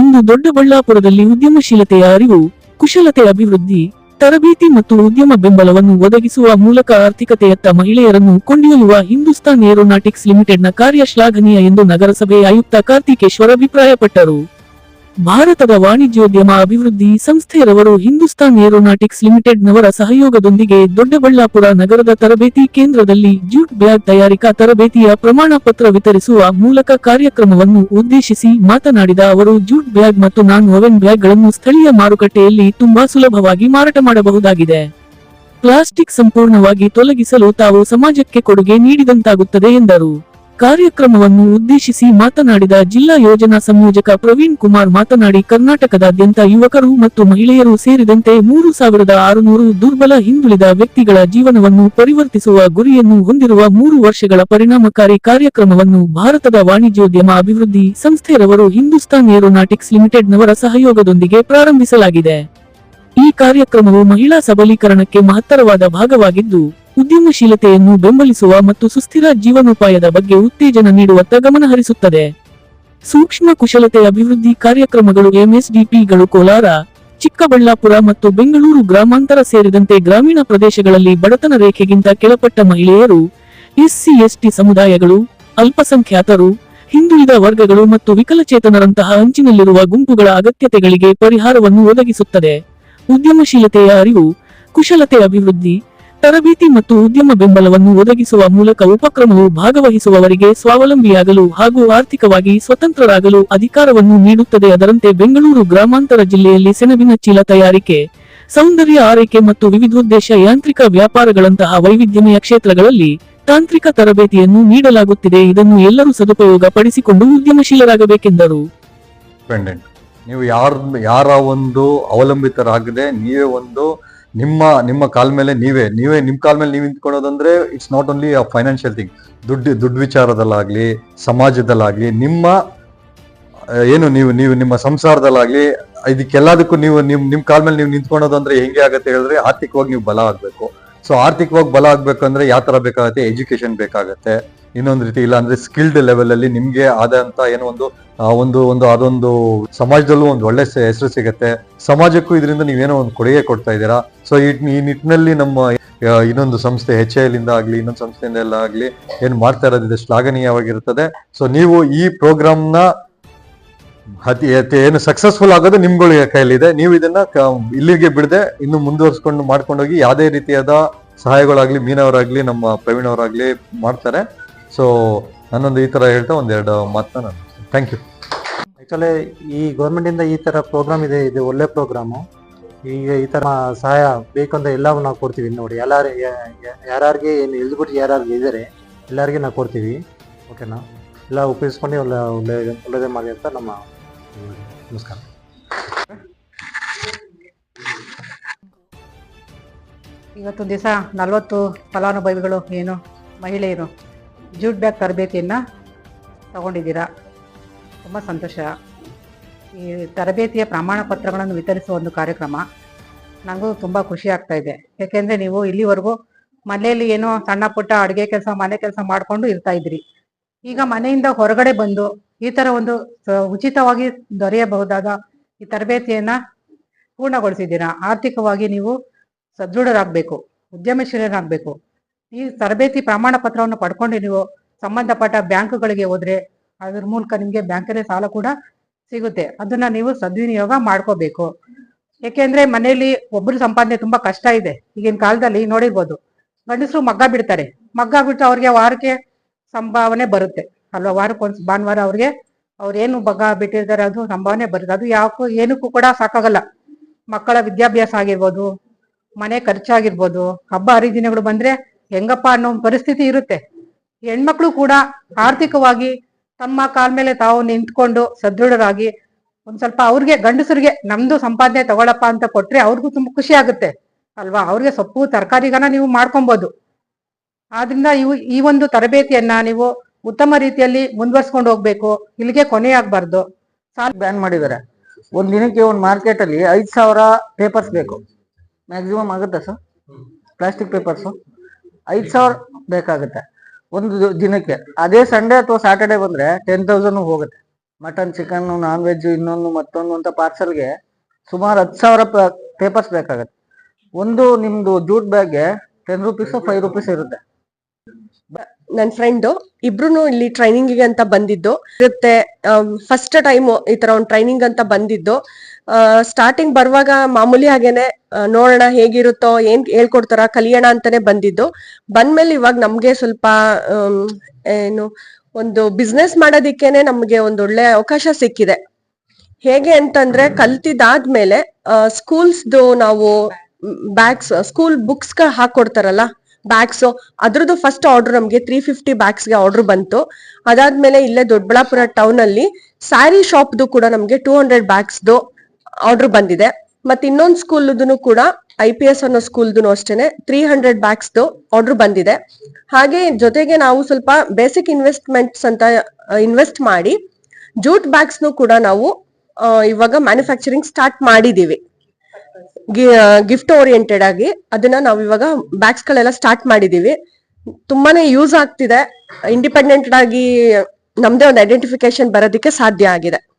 ಇಂದು ದೊಡ್ಡಬಳ್ಳಾಪುರದಲ್ಲಿ ಉದ್ಯಮಶೀಲತೆಯ ಅರಿವು, ಕುಶಲತೆ ಅಭಿವೃದ್ಧಿ, ತರಬೇತಿ ಮತ್ತು ಉದ್ಯಮ ಬೆಂಬಲವನ್ನು ಒದಗಿಸುವ ಮೂಲಕ ಆರ್ಥಿಕತೆಯತ್ತ ಮಹಿಳೆಯರನ್ನು ಕೊಂಡೊಯ್ಯುವ ಹಿಂದೂಸ್ತಾನ್ ಏರೋನಾಟಿಕ್ಸ್ ಲಿಮಿಟೆಡ್ನ ಕಾರ್ಯ ಶ್ಲಾಘನೀಯ ಎಂದು ನಗರಸಭೆ ಆಯುಕ್ತ ಕಾರ್ತಿಕೇಶ್ವರ್ ಅಭಿಪ್ರಾಯಪಟ್ಟರು. ಭಾರತದ ವಾಣಿಜ್ಯೋದ್ಯಮ ಅಭಿವೃದ್ಧಿ ಸಂಸ್ಥೆಯವರು ಹಿಂದೂಸ್ತಾನ್ ಏರೋನಾಟಿಕ್ಸ್ ಲಿಮಿಟೆಡ್ನವರ ಸಹಯೋಗದೊಂದಿಗೆ ದೊಡ್ಡಬಳ್ಳಾಪುರ ನಗರದ ತರಬೇತಿ ಕೇಂದ್ರದಲ್ಲಿ ಜ್ಯೂಟ್ ಬ್ಯಾಗ್ ತಯಾರಿಕಾ ತರಬೇತಿಯ ಪ್ರಮಾಣ ಪತ್ರ ವಿತರಿಸುವ ಮೂಲಕ ಕಾರ್ಯಕ್ರಮವನ್ನು ಉದ್ದೇಶಿಸಿ ಮಾತನಾಡಿದ ಅವರು, ಜ್ಯೂಟ್ ಬ್ಯಾಗ್ ಮತ್ತು ನಾನ್ ಓವೆನ್ ಬ್ಯಾಗ್ಗಳನ್ನು ಸ್ಥಳೀಯ ಮಾರುಕಟ್ಟೆಯಲ್ಲಿ ತುಂಬಾ ಸುಲಭವಾಗಿ ಮಾರಾಟ ಮಾಡಬಹುದಾಗಿದೆ. ಪ್ಲಾಸ್ಟಿಕ್ ಸಂಪೂರ್ಣವಾಗಿ ತೊಲಗಿಸಲು ತಾವು ಸಮಾಜಕ್ಕೆ ಕೊಡುಗೆ ನೀಡಿದಂತಾಗುತ್ತದೆ ಎಂದರು. ಕಾರ್ಯಕ್ರಮವನ್ನು ಉದ್ದೇಶಿಸಿ ಮಾತನಾಡಿದ ಜಿಲ್ಲಾ ಯೋಜನಾ ಸಂಯೋಜಕ ಪ್ರವೀಣ್ ಕುಮಾರ್ ಮಾತನಾಡಿ, ಕರ್ನಾಟಕದಾದ್ಯಂತ ಯುವಕರು ಮತ್ತು ಮಹಿಳೆಯರು ಸೇರಿದಂತೆ ಮೂರು ಸಾವಿರದ ಆರುನೂರು ದುರ್ಬಲ ಹಿಂದುಳಿದ ವ್ಯಕ್ತಿಗಳ ಜೀವನವನ್ನು ಪರಿವರ್ತಿಸುವ ಗುರಿಯನ್ನು ಹೊಂದಿರುವ ಮೂರು ವರ್ಷಗಳ ಪರಿಣಾಮಕಾರಿ ಕಾರ್ಯಕ್ರಮವನ್ನು ಭಾರತದ ವಾಣಿಜ್ಯೋದ್ಯಮ ಅಭಿವೃದ್ಧಿ ಸಂಸ್ಥೆಯವರು ಹಿಂದೂಸ್ತಾನ್ ಏರೋನಾಟಿಕ್ಸ್ ಲಿಮಿಟೆಡ್ನವರ ಸಹಯೋಗದೊಂದಿಗೆ ಪ್ರಾರಂಭಿಸಲಾಗಿದೆ. ಈ ಕಾರ್ಯಕ್ರಮವು ಮಹಿಳಾ ಸಬಲೀಕರಣಕ್ಕೆ ಮಹತ್ತರವಾದ ಭಾಗವಾಗಿದ್ದು ಉದ್ಯಮಶೀಲತೆಯನ್ನು ಬೆಂಬಲಿಸುವ ಮತ್ತು ಸುಸ್ಥಿರ ಜೀವನೋಪಾಯದ ಬಗ್ಗೆ ಉತ್ತೇಜನ ನೀಡುವತ್ತ ಗಮನಹರಿಸುತ್ತದೆ ಸೂಕ್ಷ್ಮ ಕುಶಲತೆ ಅಭಿವೃದ್ಧಿ ಕಾರ್ಯಕ್ರಮಗಳು ಎಂಎಸ್ಡಿಪಿಗಳು ಕೋಲಾರ, ಚಿಕ್ಕಬಳ್ಳಾಪುರ ಮತ್ತು ಬೆಂಗಳೂರು ಗ್ರಾಮಾಂತರ ಸೇರಿದಂತೆ ಗ್ರಾಮೀಣ ಪ್ರದೇಶಗಳಲ್ಲಿ ಬಡತನ ರೇಖೆಗಿಂತ ಕೆಳಪಟ್ಟ ಮಹಿಳೆಯರು, ಎಸ್ಸಿ, ಎಸ್ಟಿ ಸಮುದಾಯಗಳು, ಅಲ್ಪಸಂಖ್ಯಾತರು, ಹಿಂದುಳಿದ ವರ್ಗಗಳು ಮತ್ತು ವಿಕಲಚೇತನರಂತಹ ಅಂಚಿನಲ್ಲಿರುವ ಗುಂಪುಗಳ ಅಗತ್ಯತೆಗಳಿಗೆ ಪರಿಹಾರವನ್ನು ಒದಗಿಸುತ್ತದೆ. ಉದ್ಯಮಶೀಲತೆಯ ಅರಿವು, ಕುಶಲತೆ ಅಭಿವೃದ್ಧಿ ತರಬೇತಿ ಮತ್ತು ಉದ್ಯಮ ಬೆಂಬಲವನ್ನು ಒದಗಿಸುವ ಮೂಲಕ ಉಪಕ್ರಮವು ಭಾಗವಹಿಸುವವರಿಗೆ ಸ್ವಾವಲಂಬಿಯಾಗಲು ಹಾಗೂ ಆರ್ಥಿಕವಾಗಿ ಸ್ವತಂತ್ರರಾಗಲು ಅಧಿಕಾರವನ್ನು ನೀಡುತ್ತದೆ. ಅದರಂತೆ ಬೆಂಗಳೂರು ಗ್ರಾಮಾಂತರ ಜಿಲ್ಲೆಯಲ್ಲಿ ಸೆಣಬಿನ ಚೀಲ ತಯಾರಿಕೆ, ಸೌಂದರ್ಯ ಆರೈಕೆ ಮತ್ತು ವಿವಿಧೋದ್ದೇಶ ಯಾಂತ್ರಿಕ ವ್ಯಾಪಾರಗಳಂತಹ ವೈವಿಧ್ಯಮಯ ಕ್ಷೇತ್ರಗಳಲ್ಲಿ ತಾಂತ್ರಿಕ ತರಬೇತಿಯನ್ನು ನೀಡಲಾಗುತ್ತಿದೆ. ಇದನ್ನು ಎಲ್ಲರೂ ಸದುಪಯೋಗ ಪಡಿಸಿಕೊಂಡು ಉದ್ಯಮಶೀಲರಾಗಬೇಕೆಂದರು. ನೀವು ಯಾರ ಯಾರ ಒಂದು ಅವಲಂಬಿತರಾಗದೆ ನೀವೇ ಒಂದು ನಿಮ್ಮ ನಿಮ್ಮ ಕಾಲ್ ಮೇಲೆ ನೀವೇ ನೀವೇ ನಿಮ್ಮ ಕಾಲ್ ಮೇಲೆ ನೀವು ನಿಂತ್ಕೊಳ್ಳೋದಂದ್ರೆ it's not only a financial thing ದುಡ್ಡು ದುಡ್ಡು ವಿಚಾರದಲ್ಲಾಗ್ಲಿ, ಸಮಾಜದಲ್ಲಾಗ್ಲಿ, ನಿಮ್ಮ ಏನು ನೀವು ನೀವು ನಿಮ್ಮ ಸಂಸಾರದಲ್ಲಾಗ್ಲಿ, ಇದಕ್ಕೆಲ್ಲದಕ್ಕೂ ನೀವು ನಿಮ್ ನಿಮ್ ಕಾಲ್ ಮೇಲೆ ನೀವು ನಿಂತ್ಕೊಳ್ಳೋದು ಅಂದ್ರೆ ಹೆಂಗೆ ಆಗುತ್ತೆ ಹೇಳಿದ್ರೆ ಆರ್ಥಿಕವಾಗಿ ನೀವು ಬಲ ಆಗ್ಬೇಕು. ಸೊ ಆರ್ಥಿಕವಾಗಿ ಬಲ ಆಗ್ಬೇಕಂದ್ರೆ ಯಾವ ತರ ಬೇಕಾಗತ್ತೆ? ಎಜುಕೇಶನ್ ಬೇಕಾಗತ್ತೆ. ಇನ್ನೊಂದು ರೀತಿ ಇಲ್ಲ ಅಂದ್ರೆ ಸ್ಕಿಲ್ಡ್ ಲೆವೆಲ್ ಅಲ್ಲಿ ನಿಮ್ಗೆ ಆದಂತ ಏನೋ ಒಂದು ಒಂದು ಒಂದು ಅದೊಂದು ಸಮಾಜದಲ್ಲೂ ಒಂದು ಒಳ್ಳೆ ಹೆಸರು ಸಿಗತ್ತೆ. ಸಮಾಜಕ್ಕೂ ಇದರಿಂದ ನೀವೇನೋ ಒಂದು ಕೊಡುಗೆ ಕೊಡ್ತಾ ಇದ್ದೀರಾ? ಸೊ ಈ ನಿಟ್ಟಿನಲ್ಲಿ ನಮ್ಮ ಇನ್ನೊಂದು ಸಂಸ್ಥೆ ಎಚ್ ಐ ಇಂದ ಆಗ್ಲಿ, ಇನ್ನೊಂದು ಸಂಸ್ಥೆಯಿಂದ ಎಲ್ಲ ಆಗ್ಲಿ ಏನ್ ಮಾಡ್ತಾ ಇರೋದಿದೆ ಶ್ಲಾಘನೀಯವಾಗಿರುತ್ತದೆ. ಸೊ ನೀವು ಈ ಪ್ರೋಗ್ರಾಮ್ನ ಏನು ಸಕ್ಸಸ್ಫುಲ್ ಆಗೋದು ನಿಮ್ಗಳ ಕೈಲಿದೆ ನೀವು ಇದನ್ನ ಇಲ್ಲಿಗೆ ಬಿಡದೆ ಇನ್ನು ಮುಂದುವರ್ಸ್ಕೊಂಡು ಮಾಡ್ಕೊಂಡೋಗಿ ಯಾವುದೇ ರೀತಿಯಾದ ಸಹಾಯಗಳಾಗ್ಲಿ, ಮೀನವರಾಗ್ಲಿ, ನಮ್ಮ ಪ್ರವೀಣ್ ಅವರಾಗ್ಲಿ ಮಾಡ್ತಾರೆ. ಸೊ ನನ್ನೊಂದು ಈ ಥರ ಹೇಳ್ತಾ ಒಂದೆರಡು ಮಾತನ್ನ ನಾನು ಥ್ಯಾಂಕ್ ಯು ಆ್ಯಕ್ಚುಲಿ ಈ ಗೌರ್ಮೆಂಟಿಂದ ಈ ಥರ ಪ್ರೋಗ್ರಾಮ್ ಇದೆ ಇದು ಒಳ್ಳೆ ಪ್ರೋಗ್ರಾಮು ಈಗ ಈ ಥರ ಸಹಾಯ ಬೇಕಂತ ಎಲ್ಲವೂ ನಾವು ಕೊಡ್ತೀವಿ. ನೋಡಿ ಎಲ್ಲಾರು ಯಾರ್ಯಾರಿಗೆ ಏನು ಇಳಿದುಬಿಟ್ಟು ಯಾರ್ಯಾರಿಗೆ ಇದ್ದಾರೆ ಎಲ್ಲರಿಗೆ ನಾವು ಕೊಡ್ತೀವಿ. ಓಕೆನಾ ಎಲ್ಲ ಉಪಯೋಗಿಸ್ಕೊಂಡು ಒಳ್ಳೆ ಒಳ್ಳೆ ಒಳ್ಳೆದೇ ಮಾಡಿ ಅಂತ ನಮ್ಮ ನಮಸ್ಕಾರ. ಇವತ್ತೊಂದು ದಿವಸ ನಲವತ್ತು ಫಲಾನುಭವಿಗಳು ಏನು ಮಹಿಳೆಯರು ಜೂಟ್ ಬ್ಯಾಗ್ ತರಬೇತಿಯನ್ನು ತಗೊಂಡಿದ್ದೀರಾ? ತುಂಬ ಸಂತೋಷ. ಈ ತರಬೇತಿಯ ಪ್ರಮಾಣ ಪತ್ರಗಳನ್ನು ವಿತರಿಸುವ ಒಂದು ಕಾರ್ಯಕ್ರಮ ನನಗೂ ತುಂಬ ಖುಷಿ ಆಗ್ತಾ ಇದೆ. ಯಾಕೆಂದರೆ ನೀವು ಇಲ್ಲಿವರೆಗೂ ಮನೆಯಲ್ಲಿ ಏನೋ ಸಣ್ಣ ಪುಟ್ಟ ಅಡುಗೆ ಕೆಲಸ, ಮನೆ ಕೆಲಸ ಮಾಡಿಕೊಂಡು ಇರ್ತಾ ಇದ್ರಿ. ಈಗ ಮನೆಯಿಂದ ಹೊರಗಡೆ ಬಂದು ಈ ಥರ ಒಂದು ಉಚಿತವಾಗಿ ದೊರೆಯಬಹುದಾದ ಈ ತರಬೇತಿಯನ್ನು ಪೂರ್ಣಗೊಳಿಸಿದ್ದೀರಾ? ಆರ್ಥಿಕವಾಗಿ ನೀವು ಸದೃಢರಾಗಬೇಕು, ಉದ್ಯಮಶೀಲರಾಗಬೇಕು. ಈ ತರಬೇತಿ ಪ್ರಮಾಣ ಪತ್ರವನ್ನು ಪಡ್ಕೊಂಡು ನೀವು ಸಂಬಂಧಪಟ್ಟ ಬ್ಯಾಂಕ್ಗಳಿಗೆ ಹೋದ್ರೆ ಅದ್ರ ಮೂಲಕ ನಿಮಗೆ ಬ್ಯಾಂಕಲ್ಲೇ ಸಾಲ ಕೂಡ ಸಿಗುತ್ತೆ. ಅದನ್ನ ನೀವು ಸದ್ವಿನಿಯೋಗ ಮಾಡ್ಕೋಬೇಕು. ಯಾಕೆಂದ್ರೆ ಮನೆಯಲ್ಲಿ ಒಬ್ಬರು ಸಂಪಾದನೆ ತುಂಬಾ ಕಷ್ಟ ಇದೆ. ಈಗಿನ ಕಾಲದಲ್ಲಿ ನೋಡಿರ್ಬೋದು. ಗಂಡಸರು ಮಗ್ಗ ಬಿಡ್ತಾರೆ. ಮಗ್ಗ ಬಿಟ್ಟು ಅವ್ರಿಗೆ ವಾರಕ್ಕೆ ಸಂಭಾವನೆ ಬರುತ್ತೆ. ಅಲ್ವಾ? ವಾರಕ್ಕೊಂದು ಭಾನುವಾರ ಅವ್ರಿಗೆ ಅವ್ರು ಏನು ಮಗ್ಗ ಬಿಟ್ಟಿರ್ತಾರೆ ಅದು ಸಂಭಾವನೆ ಬರುತ್ತೆ. ಅದು ಯಾಕೋ ಏನಕ್ಕೂ ಕೂಡ ಸಾಕಾಗಲ್ಲ. ಮಕ್ಕಳ ವಿದ್ಯಾಭ್ಯಾಸ ಆಗಿರ್ಬೋದು, ಮನೆ ಖರ್ಚಾಗಿರ್ಬೋದು, ಹಬ್ಬ ಹರಿದಿನಗಳು ಬಂದ್ರೆ ಹೆಂಗಪ್ಪ ಅನ್ನೋ ಪರಿಸ್ಥಿತಿ ಇರುತ್ತೆ. ಹೆಣ್ಮಕ್ಳು ಕೂಡ ಆರ್ಥಿಕವಾಗಿ ತಮ್ಮ ಕಾಲ್ ಮೇಲೆ ತಾವು ನಿಂತ್ಕೊಂಡು ಸದೃಢರಾಗಿ ಒಂದ್ ಸ್ವಲ್ಪ ಅವ್ರಿಗೆ ಗಂಡಸರಿಗೆ ನಮ್ದು ಸಂಪಾದನೆ ತಗೊಳಪ್ಪ ಅಂತ ಕೊಟ್ರೆ ಅವ್ರಿಗೂ ತುಂಬಾ ಖುಷಿ ಆಗುತ್ತೆ. ಅಲ್ವಾ? ಅವ್ರಿಗೆ ಸೊಪ್ಪು ತರಕಾರಿಗನ ನೀವು ಮಾಡ್ಕೊಬಹುದು ಆದ್ರಿಂದ ಇವು ಈ ಒಂದು ತರಬೇತಿಯನ್ನ ನೀವು ಉತ್ತಮ ರೀತಿಯಲ್ಲಿ ಮುಂದುವರ್ಸ್ಕೊಂಡು ಹೋಗ್ಬೇಕು. ಇಲ್ಲಿಗೆ ಕೊನೆ ಆಗ್ಬಾರ್ದು ಸಾಲ ಬ್ಯಾನ್ ಮಾಡಿದ್ದಾರೆ. ಒಂದ್ ದಿನಕ್ಕೆ ಒಂದು ಮಾರ್ಕೆಟ್ ಅಲ್ಲಿ ಐದ್ ಸಾವಿರ ಪೇಪರ್ಸ್ ಬೇಕು. ಮ್ಯಾಕ್ಸಿಮಮ್ ಆಗುತ್ತೆ ಸರ್ ಪ್ಲಾಸ್ಟಿಕ್ ಪೇಪರ್ಸ್ ಐದ್ ಸಾವಿರ ಬೇಕಾಗುತ್ತೆ. ಒಂದು ದಿನಕ್ಕೆ. ಅದೇ ಸಂಡೇ ಅಥವಾ ಸಾಟರ್ಡೆ ಬಂದ್ರೆ ಟೆನ್ ತೌಸಂಡ್ ಹೋಗುತ್ತೆ. ಮಟನ್ ಚಿಕನ್ ನಾನ್ ವೆಜ್ ಇನ್ನೊಂದು ಮತ್ತೊಂದು ಅಂತ ಪಾರ್ಸಲ್ಗೆ ಸುಮಾರು ಹತ್ತು ಸಾವಿರ ಪೇಪರ್ಸ್ ಬೇಕಾಗುತ್ತೆ. ಒಂದು ನಿಮ್ದು ಜೂಟ್ ಬ್ಯಾಗ್ಗೆ ಟೆನ್ ರುಪೀಸ್ ಫೈವ್ ರುಪೀಸ್ ಇರುತ್ತೆ. ನನ್ನ ಫ್ರೆಂಡ್ ಇಬ್ರು ಇಲ್ಲಿ ಟ್ರೈನಿಂಗಿಗೆ ಅಂತ ಬಂದಿದ್ದು. ಇರುತ್ತೆ ಫಸ್ಟ್ ಟೈಮ್ ಈ ತರ ಒಂದು ಟ್ರೈನಿಂಗ್ ಅಂತ ಬಂದಿದ್ದು. ಸ್ಟಾರ್ಟಿಂಗ್ ಬರುವಾಗ ಮಾಮೂಲಿ ಹಾಗೇನೆ ನೋಡೋಣ ಹೇಗಿರುತ್ತೋ, ಏನ್ ಹೇಳ್ಕೊಡ್ತಾರ, ಕಲಿಯೋಣ ಅಂತಾನೆ ಬಂದಿದ್ದು. ಬಂದ್ಮೇಲೆ ಇವಾಗ ನಮ್ಗೆ ಸ್ವಲ್ಪ ಏನು, ಒಂದು ಬಿಸ್ನೆಸ್ ಮಾಡೋದಿಕ್ಕೇನೆ ನಮ್ಗೆ ಒಂದು ಒಳ್ಳೆ ಅವಕಾಶ ಸಿಕ್ಕಿದೆ. ಹೇಗೆ ಅಂತಂದ್ರೆ ಕಲ್ತಿದಾದ್ಮೇಲೆ ಸ್ಕೂಲ್ಸ್ದು ನಾವು ಬ್ಯಾಗ್ಸ್ ಸ್ಕೂಲ್ ಬುಕ್ಸ್ ಹಾಕೊಡ್ತಾರಲ್ಲ ಬ್ಯಾಗ್ಸ್ ಅದ್ರದ್ದು ಫಸ್ಟ್ ಆರ್ಡರ್ ನಮಗೆ ತ್ರೀ ಫಿಫ್ಟಿ ಬ್ಯಾಗ್ಸ್ಗೆ ಆರ್ಡರ್ ಬಂತು. ಅದಾದ್ಮೇಲೆ ಇಲ್ಲೇ ದೊಡ್ಡಬಳ್ಳಾಪುರ ಟೌನ್ ಅಲ್ಲಿ ಸ್ಯಾರಿ ಶಾಪ್ದು ಕೂಡ ನಮಗೆ ಟೂ ಹಂಡ್ರೆಡ್ ಬ್ಯಾಗ್ಸ್ದು ಆರ್ಡರ್ ಬಂದಿದೆ. ಮತ್ತೆ ಇನ್ನೊಂದು ಸ್ಕೂಲ್ದು ಕೂಡ ಐ ಪಿ ಎಸ್ ಅನ್ನೋ ಸ್ಕೂಲ್ದು ಅಷ್ಟೇನೆ ತ್ರೀ ಹಂಡ್ರೆಡ್ ಬ್ಯಾಗ್ಸ್ದು ಆರ್ಡರ್ ಬಂದಿದೆ. ಹಾಗೆ ಜೊತೆಗೆ ನಾವು ಸ್ವಲ್ಪ ಬೇಸಿಕ್ ಇನ್ವೆಸ್ಟ್ಮೆಂಟ್ಸ್ ಅಂತ ಇನ್ವೆಸ್ಟ್ ಮಾಡಿ ಜೂಟ್ ಬ್ಯಾಗ್ಸ್ನು ಕೂಡ ನಾವು ಇವಾಗ ಮ್ಯಾನುಫ್ಯಾಕ್ಚರಿಂಗ್ ಸ್ಟಾರ್ಟ್ ಮಾಡಿದೀವಿ. ಗಿಫ್ಟ್ ಓರಿಯೆಂಟೆಡ್ ಆಗಿ ಅದನ್ನ ನಾವು ಇವಾಗ ಬ್ಯಾಗ್ಸ್ ಗಳೆಲ್ಲ ಸ್ಟಾರ್ಟ್ ಮಾಡಿದೀವಿ. ತುಂಬಾನೇ ಯೂಸ್ ಆಗ್ತಿದೆ. ಇಂಡಿಪೆಂಡೆಂಟ್ ಆಗಿ ನಮ್ದೇ ಒಂದು ಐಡೆಂಟಿಫಿಕೇಶನ್ ಬರೋದಕ್ಕೆ ಸಾಧ್ಯ ಆಗಿದೆ.